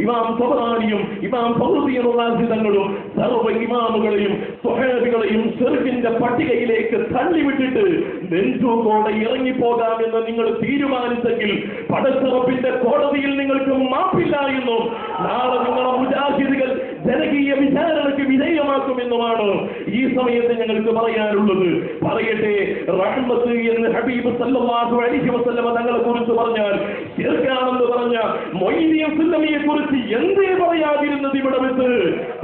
ഇമാം സബറാനിയും ഇമാം തങ്ങളും സർവ ഇമാമുകളെയും സ്വഹാബികളെയും സെർഫിന്റെ പട്ടികയിലേക്ക് തള്ളിവിട്ടിട്ട് നെഞ്ചുകോടെ ഇറങ്ങിപ്പോകാമെന്ന് നിങ്ങൾ തീരുമാനിച്ചെങ്കിൽ പടച്ചിറപ്പിന്റെ കോടതിയിൽ നിങ്ങൾക്ക് മാപ്പില്ല എന്നും നാളെ നിങ്ങളെ മുജാഹിദുകൾ ജനകീയ വിചാരണയ്ക്ക് വിധേയമാക്കുമെന്നുമാണ് ഈ സമയത്ത് ഞങ്ങൾക്ക് പറയാനുള്ളത്. പറയട്ടെ റഹ്മത്ത് എന്ന് ഹബീബ് സല്ലല്ലാഹു അലൈഹി വസല്ലമ തങ്ങളെ കുറിച്ച് പറഞ്ഞാൽ ശിർക്കാണെന്ന് പറഞ്ഞ മൊയ്തീൻ സുല്ലമിയെ കുറിച്ച് എന്തേ പറയാതിരുന്നത് ഇവിടെ വെച്ച്?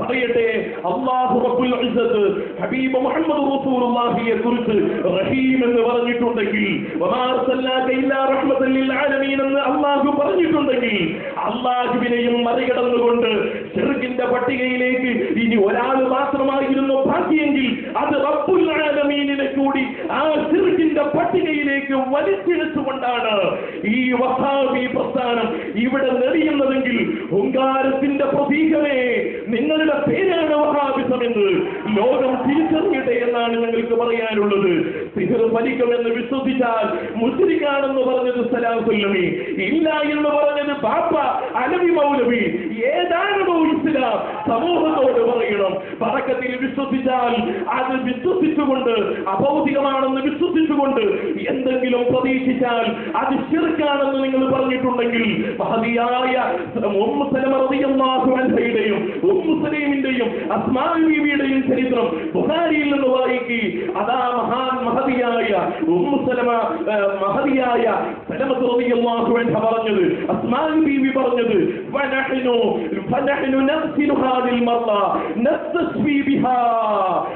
പറയട്ടെ അള്ളാഹു റബ്ബുൽ ഇസ്സത്ത് ഹബീബ് മുഹമ്മദ് റസൂലുള്ളാഹിയെ കുറിച്ച് റഹീം എന്ന് പറഞ്ഞിട്ടുണ്ടെങ്കിൽ വമാ അർസൽനാക ഇല്ലാ റഹ്മത്തൻ ലിൽ ആലമീൻ എന്ന് അള്ളാഹു പറഞ്ഞിട്ടുണ്ടെങ്കിൽ അല്ലാഹുവിനെയും മറികടന്നുകൊണ്ട് ചെറുകിന്റെ പട്ടികയിലേക്ക് ഇനി ഒരാൾ മാത്രമായിരുന്നു ഭാഗ്യമെങ്കിൽ അത് റബ്ബുൽ കൂടി ആ ചെറുകിന്റെ പട്ടികയിലേക്ക് വലിച്ചെടുത്തുകൊണ്ടാണ് ഈ വഹാബി പ്രസ്ഥാനം ഇവിടെ നെറിയുന്നതെങ്കിൽ ഹുങ്കാരത്തിന്റെ പ്രതീകമേ നിങ്ങളുടെ പേരാണ് വഹാബിസം എന്ന് ലോകം തിരിച്ചറിയട്ടെ എന്നാണ് നിങ്ങൾക്ക് പറയാനുള്ളത്. സിഹർ ഫലിക്കുമെന്ന് വിശ്വസിച്ചാൽ മുസ്ലിക്കാണെന്ന് പറഞ്ഞത് സലാം സുല്ലമി ഇല്ല എന്ന് പറഞ്ഞത് പാപ്പ അലവി മൗലവി. ഏതാണോ ഇസ്ലാം സമൂഹത്തോട് പറയണം. പറക്കത്തിൽ വിശ്വസിച്ചാൽ അത് വിശ്വസിച്ചുകൊണ്ട് അഭൗതികമാണെന്ന് വിശ്വസിച്ചുകൊണ്ട് എന്തെങ്കിലും പ്രതീക്ഷിച്ചാൽ അത് ശിർക്കാണെന്ന് നിങ്ങൾ പറഞ്ഞിട്ടുണ്ടെങ്കിൽ മഹതിയായ ഉമ്മു സലമ റളിയല്ലാഹു അൻഹയുടെയും ഉമ്മു സലീമിന്റെയും അസ്മാ ബീവിയുടെയും ചരിത്രം ബുഖാരിയിൽ നിന്ന് വായിക്കി അതാ മഹാൻ മഹതിയായ ഉമ്മു സലമ ആ, മഹതിയായ പറഞ്ഞത് അസ്മാ ബീവി പറഞ്ഞത്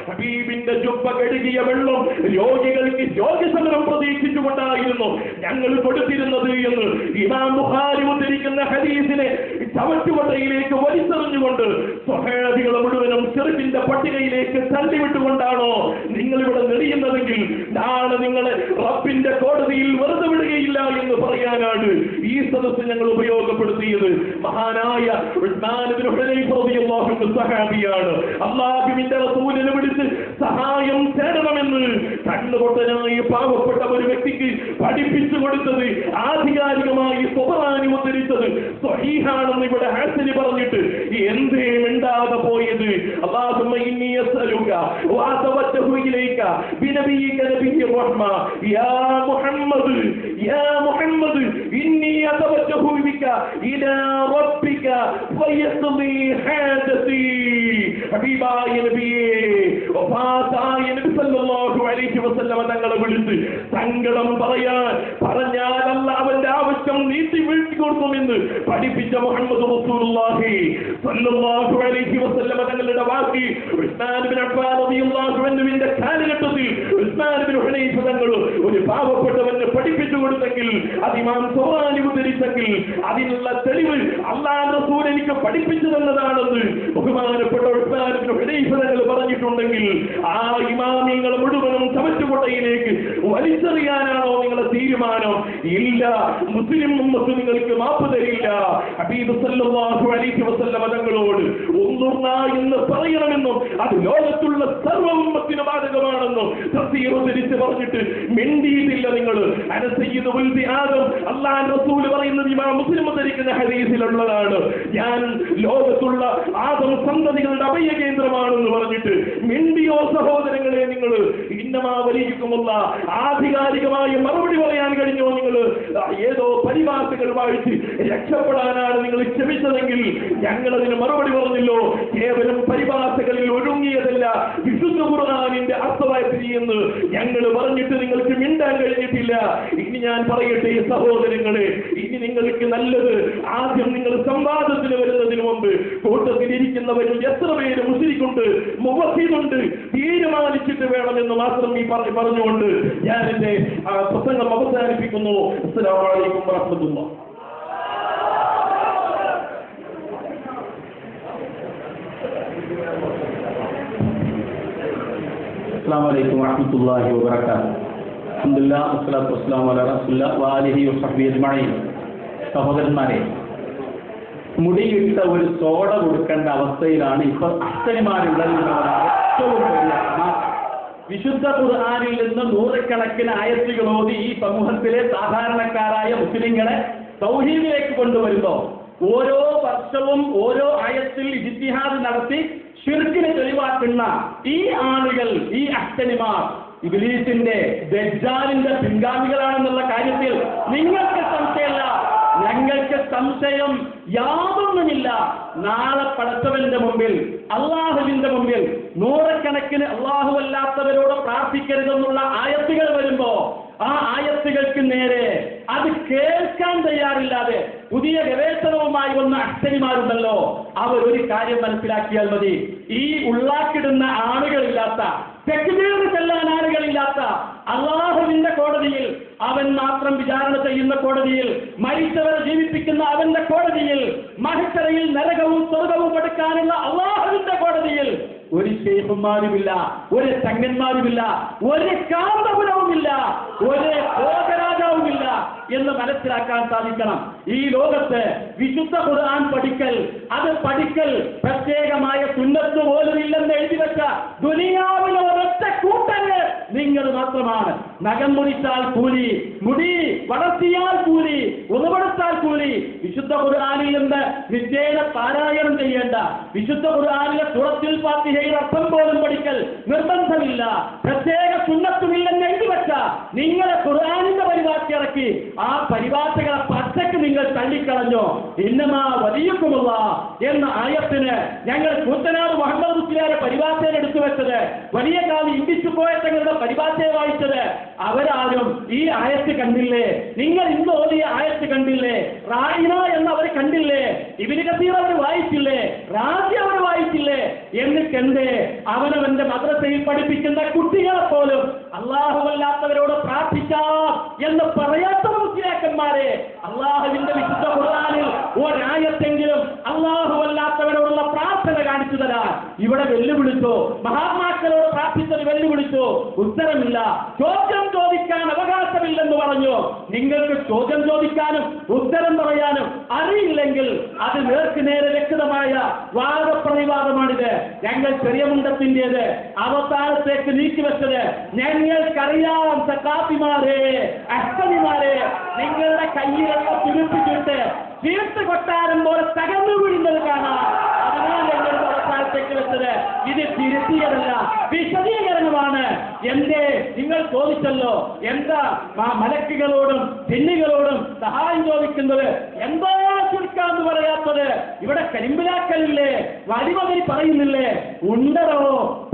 ഹബീബിന്റെ ജുബ്ബ കഴുകിയ വെള്ളം രോഗികൾക്ക് രോഗശമനം പ്രതീക്ഷിച്ചുകൊണ്ടായിരുന്നു ഞങ്ങൾ കൊടുത്തിരുന്നത് എന്ന് ഇമാം ബുഖാരി ഉദ്ധരിക്കുന്ന ഹദീസിനെ ചവറ്റുകൊട്ടയിലേക്ക് വലിച്ചെറിഞ്ഞുകൊണ്ട് സ്വഹേളതികളെ മുഴുവനും ചെറുപ്പിന്റെ പട്ടികയിലേക്ക് തള്ളിവിട്ടുകൊണ്ടാണോ നിങ്ങൾ ഇവിടെ നെടിയുന്നതെങ്കിൽ നാളെ നിങ്ങളെ റബ്ബിന്റെ കോടതിയിൽ വെറുതെ വിടുകയില്ല എന്ന് പറയാനാണ് ഈ സദസ്സ് ഞങ്ങൾ ഉപയോഗപ്പെടുത്തിയത് മഹാനായ സഹാബിയാണ്. അള്ളാഹുവിന്റെ റസൂലിനെ വിളിച്ച് സഹായം തേടണമെന്ന് കണ്ണുപൊട്ടനായി പാവപ്പെട്ട ഒരു വ്യക്തിക്ക് പഠിപ്പിച്ചു കൊടുത്തത് ആധികാരികമായി സ്വബറാനി ഉദ്ധരിച്ചത് സ്വഹീഹാണെന്ന് ഇവിടെ ഹാസനി പറഞ്ഞിട്ട് എന്തേ മിണ്ടാതെ പോയത്? മുഹമ്മദ് മുഹമ്മദ് ഇന്നി അതവജ്ജഹു ബിക ഇലാ റബ്ബിക ഫയസ്ലി ഹാജതി ഹബീബായ നബിയേ വഫാത്തായ നബി സല്ലല്ലാഹു അലൈഹി വസല്ലമ തങ്ങളെ വിളിച്ച് സങ്കടം പറയാൻ പറഞ്ഞാൽ അല്ല അവന്റെ ആവശ്യം നീട്ടി വീഴ്ത്തി കൊടുക്കുമെന്ന് പഠിപ്പിച്ച മുഹമ്മദ് റസൂലുള്ളാഹി സല്ലല്ലാഹു അലൈഹി വസല്ലമ തങ്ങളുടെ വാക്ക് ഉസ്മാൻ ബിൻ അഫ്ഫാൻ റളിയല്ലാഹു അൻഹുവിന്റെ കാലഘട്ടത്തിൽ ഉസ്മാൻ ബിൻ ഹുനൈഫ തങ്ങൾ ഒരു പാവപ്പെട്ടവനെ പഠിപ്പിച്ചു കൊടുത്തെങ്കിൽ അത് ഇമാം സുഹാനി ഉദ്ധരിച്ചെങ്കിൽ അതിനുള്ള തെളിവ് അള്ളാഹ് റസൂൽ എനിക്ക് പഠിപ്പിച്ചു തന്നതാണെന്ന് ബഹുമാനപ്പെട്ട ഉസ്മാൻ ബിൻ ഹുനൈഫ തങ്ങൾ പറഞ്ഞിട്ടുണ്ടെങ്കിൽ ആ ഇമാമിങ്ങൾ മുഴുവനും ചവറ്റുകൊട്ടയിലേക്ക് വലിച്ചെറിയാനാണോ നിങ്ങളുടെ തീരുമാനം? ഇല്ല. മുസ്ലിം ഉമ്മത്ത് നിങ്ങൾക്ക് മാപ്പ് തരില്ല. ഹബീബ് സല്ലല്ലാഹു അലൈഹി വസല്ലമ തങ്ങളോട് ഒന്നുർന എന്ന് പറയണമെന്നും അത് ലോകത്തുള്ള സർവ ഉമ്മത്തിന് ബാധകമാണെന്നും തഫ്സീർ ഉദ്ധരിച്ച് പറഞ്ഞിട്ട് മിണ്ടിയിട്ടില്ല നിങ്ങൾ അനസയ്യിദ് ഉൽബി ആദം അല്ലാഹു റസൂൽ പറയുന്നത് ഇമാം മുസ്ലിം ഉദ്ധരിക്കുന്ന ഹദീസിലുള്ളതാണ്. ഞാൻ ലോകത്തുള്ള ആദം സന്തതികളുടെ അഭയ കേന്ദ്രമാണെന്ന് പറഞ്ഞിട്ട് മിണ്ടിയോ സഹോദരങ്ങളെ നിങ്ങൾ ഇന്നമാ ആധികാരികമായ മറുപടി പറയാൻ കഴിഞ്ഞോ നിങ്ങൾ? ഏതോ പരിഭാഷകൾ വായിച്ച് രക്ഷപ്പെടാനാണ് നിങ്ങൾ ക്ഷമിച്ചതെങ്കിൽ ഞങ്ങൾ അതിന് മറുപടി പറഞ്ഞില്ലോ. കേവലം പരിഭാഷകളിൽ ഒഴുങ്ങിയതല്ല വിശുദ്ധ ഖുർആാനിന്റെ അർത്ഥമായി എന്ന് ഞങ്ങൾ പറഞ്ഞിട്ട് നിങ്ങൾക്ക് മിണ്ടാൻ കഴിഞ്ഞിട്ടില്ല. ഇനി ഞാൻ പറയട്ടെ സഹോദരങ്ങളെ ഇനി നിങ്ങൾക്ക് നല്ലത് ആദ്യം നിങ്ങൾ സംവാദത്തിന് വരുന്നതിന് മുമ്പ് കൂട്ടത്തിലിരിക്കുന്നവരിൽ എത്ര പേര് മുസ്ലിക്കുണ്ട് മുഖത്തിനുണ്ട് തീരുമാനിച്ചിട്ട് വേണമെന്ന് മാത്രം ഈ പറഞ്ഞു പറഞ്ഞുകൊണ്ട് ഞാൻ എന്റെ പ്രസംഗം അവസാനിപ്പിക്കുന്നു. അസ്സലാമു അലൈക്കും അസ്സാം വലൈക്കും വാഹമത്തല്ലാഹി വബർക്കാത്ത് അജ്മഈൻ. സഹോദരന്മാരെ മുടിയിട്ട ഒരു സോഡ കൊടുക്കേണ്ട അവസ്ഥയിലാണ് ഇപ്പൊ അച്ഛനുമാരുള്ള ഏറ്റവും വിശുദ്ധ ഖുർആനിൽ നിന്ന് നൂറുകണക്കിന് ആയത്തുകൾ ഓതി ഈ സമൂഹത്തിലെ സാധാരണക്കാരായ മുസ്ലിങ്ങളെ സൗഹീദിലേക്ക് കൊണ്ടുവരുമ്പോ ഓരോ വർഷവും ഓരോ ആയത്തിൽ ഇജിത്തിഹാദ് നടത്തി ഷിർക്കിനെ തെളിവാക്കുന്ന ഈ ആളുകൾ ഈ അച്ഛനിമാർ ഇബിലീസിന്റെ ദജ്ജാലിന്റെ പിൻഗാമികളാണെന്നുള്ള കാര്യത്തിൽ നിങ്ങൾക്ക് സംശയമില്ല. ഞങ്ങൾക്ക് സംശയം യാതൊന്നുമില്ല. നാളെ പടച്ചവന്റെ മുമ്പിൽ അള്ളാഹുവിന്റെ മുമ്പിൽ നൂറക്കണക്കിന് അള്ളാഹു അല്ലാത്തവരോട് പ്രാർത്ഥിക്കരുതെന്നുള്ള ആയത്തുകൾ വരുമ്പോ ആ ആയത്തുകൾക്ക് നേരെ അത് കേൾക്കാൻ തയ്യാറില്ലാതെ പുതിയ ഗവേഷണവുമായി വന്ന അക്ഷരിമാരുണ്ടല്ലോ അവർ ഒരു കാര്യം മനസ്സിലാക്കിയാൽ മതി. ഈ ഉള്ളാക്കിടുന്ന ആളുകളില്ലാത്ത തെക്കുതീർന്ന് ചെല്ലാൻ ആളുകളില്ലാത്ത അള്ളാഹുവിന്റെ കോടതിയിൽ അവൻ മാത്രം വിചാരണ ചെയ്യുന്ന കോടതിയിൽ മരിച്ചവരെ ജീവിപ്പിക്കുന്ന അവന്റെ കോടതിയിൽ മഹിച്ചറയിൽ നരകവും സ്വർഗവും എടുക്കാനുള്ള അള്ളാഹുവിന്റെ കോടതിയിൽ ഒരു ശേഷന്മാരുമില്ല ഒരു തങ്ങന്മാരുമില്ല ഒരു കാന്തപുരവുമില്ല ഒരു ലോകരാജാവുമില്ല എന്ന് മനസ്സിലാക്കാൻ സാധിക്കണം. ഈ ലോകത്ത് വിശുദ്ധ ഖുർആൻ പഠിക്കൽ അത് പഠിക്കൽ പ്രത്യേകമായ തുന്നത്ത് പോലും ഇല്ലെന്ന് എഴുതി വെച്ച നിങ്ങൾ മാത്രമാണ്. നഖം മുറിച്ചാൽ കൂലി മുടി വളർത്തിയാൽ കൂലി ഉറവെടുത്താൽ കൂലി. വിശുദ്ധ ഖുർആനിൽ നിന്ന് നിത്യേന പാരായണം ചെയ്യേണ്ട. വിശുദ്ധ ഖുർആനിലെ സുറത്തിൽ ഫാത്തിഹയിൽ അർത്ഥം പോലും പഠിക്കൽ നിർബന്ധമില്ല. പ്രത്യേക സുന്നത്തുമില്ലെന്ന് എഴുതി വെച്ച നിങ്ങളെ ഖുർആാനിന്റെ പരിഭാഷ ഇറക്കി ആ പരിഭാഷകളെ പച്ചക്ക് നിങ്ങൾ തള്ളിക്കളഞ്ഞോ. ഇന്നമാ വലിയക്കുമുള്ള എന്ന ആയത്തിന് ഞങ്ങൾ കൂത്തനാട് മുഹമ്മദ് മുസ്ലിയാരെ പരിഭാഷയിൽ എടുത്തു വെച്ചത്. വലിയ കാലം പോയ തങ്ങളുടെ പരിഭാഷയെ വായിച്ചത്. അവരാരും ഈ ആയത്ത് കണ്ടില്ലേ? നിങ്ങൾ ഇന്ന് ഓതിയ ആയത്ത് കണ്ടില്ലേ? റായിന എന്ന് അവർ കണ്ടില്ലേ? ഇവർ കസീർ അവർ വായിച്ചില്ലേ? റാജി അവർ വായിച്ചില്ലേ? എന്ന് കണ്ടേ അവനവന്റെ മദ്രസയിൽ പഠിപ്പിക്കുന്ന കുട്ടികളെ പോലും അള്ളാഹുവല്ലാത്തവരോട് പ്രാർത്ഥിക്കാം എന്ന് പറയാത്ത മുസ്ലിയാക്കന്മാരെ അള്ളാഹുവിന്റെ വിശുദ്ധ ഖുർആനിൽ ഒരായത്തെങ്കിലും ഇവിടെ വെല്ലുവിളിച്ചോ? മഹാത്മാക്കളോട് പ്രാർത്ഥിച്ചത് വെല്ലുവിളിച്ചോ? ഉത്തരമില്ല. ചോദ്യം ചോദിക്കാൻ അവകാശമില്ലെന്ന് പറഞ്ഞു? നിങ്ങൾക്ക് ചോദ്യം ചോദിക്കാനും ഉത്തരം പറയാനും അറിയില്ലെങ്കിൽ അത് നേർക്ക് നേരെ വ്യക്തമായ വാദപ്രതിവാദമാണിത്. ഞങ്ങൾ ചെറിയ മുണ്ടത്തിന്റെത് അവസാനത്തേക്ക് നീക്കിവെച്ചത് ഞങ്ങൾക്കറിയാം സക്കാപ്പിമാരെ അഷ്ടമിമാരെ നിങ്ങളുടെ കയ്യിലൊക്കെ തുരുപ്പിച്ചിട്ട് തീർത്ത് കൊട്ടാരം പോലെ തകർന്നു വീഴുന്നത് കാണാം. അതിനാൽ ഞങ്ങൾ വെച്ചത് ഇത് തിരുത്തിയതല്ല വിശദീകരണമാണ്. എന്റെ നിങ്ങൾ ചോദിച്ചല്ലോ. എന്താ മലക്കുകളോടും പിന്നികളോടും സഹായം ചോദിക്കുന്നത്? എന്താ ചുരുക്കാന്ന് പറയാത്തത്? ഇവിടെ കരിമ്പിലാക്കലില്ലേ? വരിമതി പറയുന്നില്ലേ? ഉണ്ടോ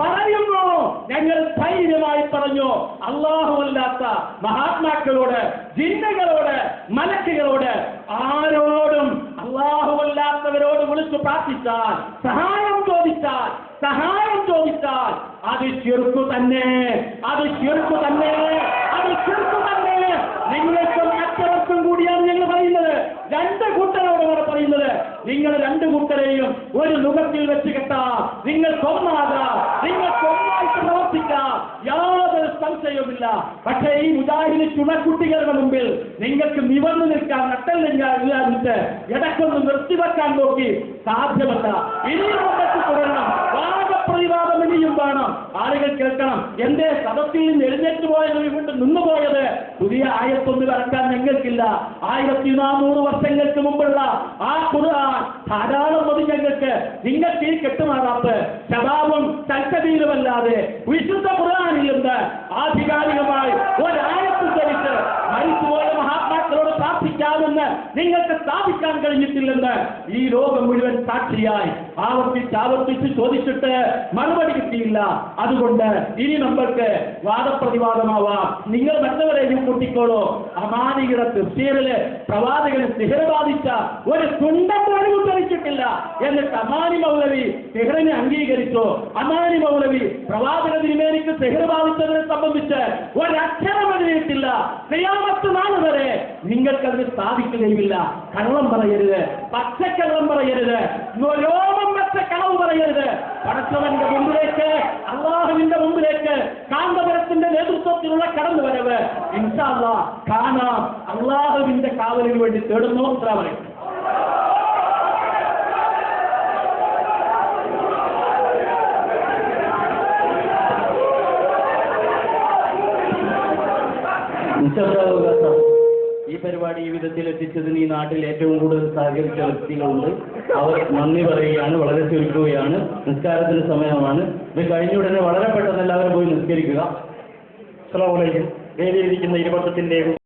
പറയുന്നു. ഞങ്ങൾ ധൈര്യമായി പറഞ്ഞു. അല്ലാഹുവല്ലാത്ത മഹാത്മാക്കളോട് ജിന്നകളോട് മലക്കുകളോട് ആരോടും അല്ലാഹുവല്ലാത്തവരോട് വിളിച്ചു പ്രാർത്ഥിച്ചാൽ സഹായം ചോദിച്ചാൽ സഹായം ചോദിച്ചാൽ അത് ചെറുക്കു തന്നെ അത് ചെറുക്കു തന്നെ അത് ചെറുക്കു തന്നെ. നിങ്ങൾക്കും മറ്റവർക്കും കൂടിയാണ് ഞങ്ങൾ പറയുന്നത്. രണ്ട് കൂട്ടരോട് ഇവിടെ പറയുന്നത്. നിങ്ങൾ രണ്ട് കൂട്ടരെയും ഒരു മുഖത്തിൽ വെച്ച് കെട്ടാം. നിങ്ങൾ കൊന്നാകാം നിങ്ങൾ കൊന്നായിട്ട് പ്രവർത്തിക്കാം. യാതൊരു സംശയവുമില്ല. പക്ഷേ ഈ മുജാഹിദ് ചുണക്കുട്ടികളുടെ മുമ്പിൽ നിങ്ങൾക്ക് നിവർന്നു നിൽക്കാൻ നട്ടല്ലില്ലാതിട്ട് ഇടക്കൊന്ന് നിർത്തിവെക്കാൻ നോക്കി സാധ്യമല്ല. ഇനിയും തുടരണം. വാദപ്രതിവാദം ഇനിയും വേണം. ആളുകൾ കേൾക്കണം. എന്റെ സദസ്സിൽ നിന്ന് എഴുന്നേറ്റ് പോയത് കൊണ്ട് നിന്നുപോയത് പുതിയ ആയത്തൊന്ന് ഇറക്കാൻ ഞങ്ങൾക്കില്ല. ആയിരത്തി നാനൂറ് വർഷങ്ങൾക്ക് മുമ്പുള്ള ആ ഖുർആൻ ധാരാളം മതി ഞങ്ങൾക്ക്. നിങ്ങൾക്ക് ഈ കെട്ടുമാറാപ്പ് ശബാബും തൽക്കതിയിലുമല്ലാതെ വിശുദ്ധ ഖുർആനിൽ നിന്ന് ആധികാരികമായി ഒരായത്ത് ധരിച്ച് മരിച്ചുപോയ മഹാത്മാക്കളോട് പ്രാർത്ഥിക്കാമെന്ന് നിങ്ങൾക്ക് സ്ഥാപിക്കാൻ കഴിഞ്ഞിട്ടില്ലെന്ന് ഈ ലോകം മുഴുവൻ സാക്ഷിയായി. ആവർത്തിച്ച് ആവർത്തിച്ച് ചോദിച്ചിട്ട് മറുപടി കിട്ടിയില്ല അതുകൊണ്ട് ഇനി നമ്മൾക്ക് വാദപ്രതിവാദമാവാം നിങ്ങൾ മറ്റവരെയും കൂട്ടിക്കോളൂ അമാനിയുടെ തൃശ്ശീരില് പ്രവാചകന് സിഹർ ബാധിച്ച ഒരു തുണ്ടം പോലും ഉദ്ധരിച്ചിട്ടില്ല എന്നിട്ട് അമാനി മൗലവി സിഹറിനെ അംഗീകരിച്ചു അമാനി മൗലവി പ്രവാചക തിരുമേനിക്ക് സിഹർ ബാധിച്ചതിനെ സംബന്ധിച്ച് ഒരക്ഷരം എഴുതിയിട്ടില്ല ചെയ്യാമത്ത് നാൾ വരെ നിങ്ങൾക്കതിന് സ്ഥാപിക്കുകയുമില്ല കള്ളം പറയരുത് പച്ചക്കള്ളം പറയരുത് രോമം വെച്ച കളവ് പറയരുത്. പടച്ചവന്റെ മുമ്പിലേക്ക് അള്ളാഹുവിന്റെ മുമ്പിലേക്ക് കാന്തപുരത്തിന്റെ നേതൃത്വത്തിലുള്ള കടന്നുവരവ് ഇൻഷാല്ല കാണാം. അള്ളാഹുവിന്റെ കാവലിന് വേണ്ടി തേടുന്നു. നിശബ്ദാവകാശം ഈ പരിപാടി ഈ വിധത്തിൽ എത്തിച്ചതിന് ഈ നാട്ടിൽ ഏറ്റവും കൂടുതൽ സഹകരിച്ച വ്യക്തികളുണ്ട്. അവർ നന്ദി പറയുകയാണ് വളരെ ചുരുക്കുകയാണ്. നിസ്കാരത്തിന് സമയമാണ്. ഇത് കഴിഞ്ഞ ഉടനെ വളരെ പെട്ടെന്ന് എല്ലാവരും പോയി നിസ്കരിക്കുക. അസ്സലാമു അലൈക്കും. വേദിയിരിക്കുന്ന ഇരുപത്തത്തിന്റെയും